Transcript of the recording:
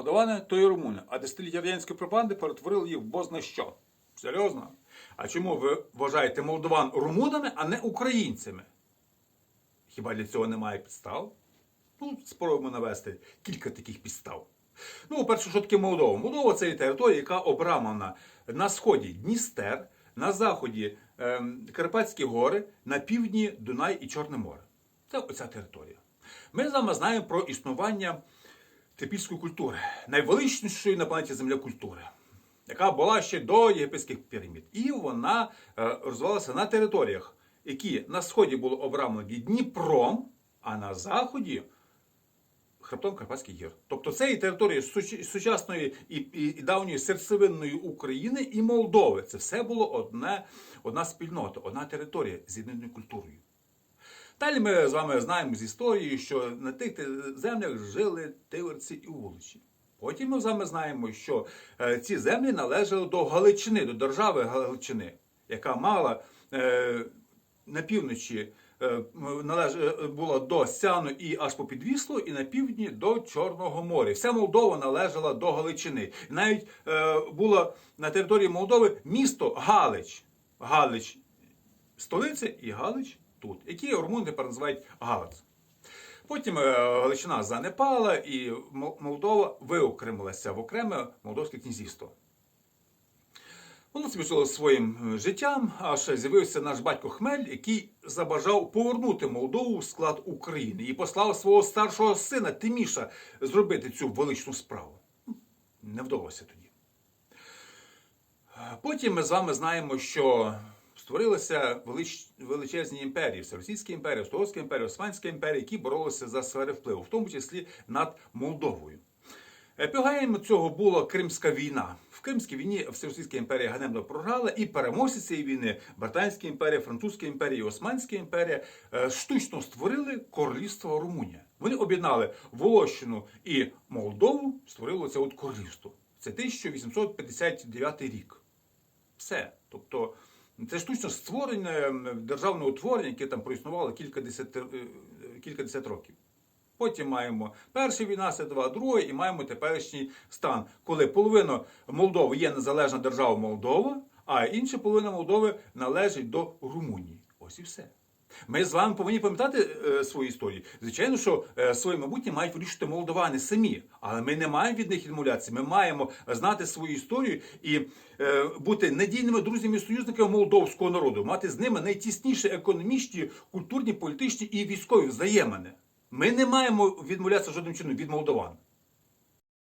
Молдовани то і румуни, а десятиліття радянської пропаганди перетворили їх в бозна що. Серйозно? А чому ви вважаєте молдован румунами, а не українцями? Хіба для цього немає підстав? Ну, спробуємо навести кілька таких підстав. Ну, по-перше, що таке Молдова? Молдова це є територія, яка обрамлена на сході Дністер, на заході ем, Карпатські гори, на півдні Дунай і Чорне море. Це оця територія. Ми з вами знаємо про існування типільської культури, найвеличнішої на планеті Земля культури, яка була ще до єгипетських пірамід. І вона е, розвивалася на територіях, які на сході були обрамлені Дніпром, а на заході хребтом Карпатських гір. Тобто це і територія сучасної і, і, і давньої серцевинної України і Молдови. Це все було одне, одна спільнота, одна територія з єдиною культурою. Далі ми з вами знаємо з історії, що на тих землях жили тиверці і уличі. Потім ми з вами знаємо, що е, ці землі належали до Галичини, до держави Галичини, яка мала е, на півночі е, була до Сяну і аж по Підвіслу, і на півдні до Чорного моря. Вся Молдова належала до Галичини. Навіть було на території Молдови місто Галич. Галич столиця і Галич тут, які румуни тепер називають Галац. Потім е, Галичина занепала, і Молдова виокремилася в окреме Молдовське князівство. Воно собі жило своїм е, життям, аж з'явився наш батько Хмель, який забажав повернути Молдову в склад України і послав свого старшого сина Тиміша зробити цю величну справу. Не вдалося тоді. Е, Потім ми з вами знаємо, що створилися велич... величезні імперії, Всеросійська імперія, Островська імперія, Османська імперія, які боролися за сфери впливу, в тому числі над Молдовою. Епігеєм цього була Кримська війна. В Кримській війні Всеросійська імперія ганебно програла, і переможці цієї війни Британська імперія, Французька імперія і Османська імперія е, штучно створили королівство Румунія. Вони об'єднали Волощину і Молдову, створили це от королівство. Це 1859 рік. Все. Тобто це штучно створене державного утворення, яке там проіснувало кілька десят, е, кілька десят років. Потім маємо перший війна, два, друга, і маємо теперішній стан, коли половина Молдови є незалежна держава Молдова, а інша половина Молдови належить до Румунії. Ось і все. Ми з вами повинні пам'ятати е, свої історії. Звичайно, що е, своє майбутнє мають вирішити молдовани самі, але ми не маємо від них відмовлятися. Ми маємо знати свою історію і е, бути надійними друзями і союзниками молдовського народу, мати з ними найтісніші економічні, культурні, політичні і військові взаємини. Ми не маємо відмовлятися жодним чином від молдован.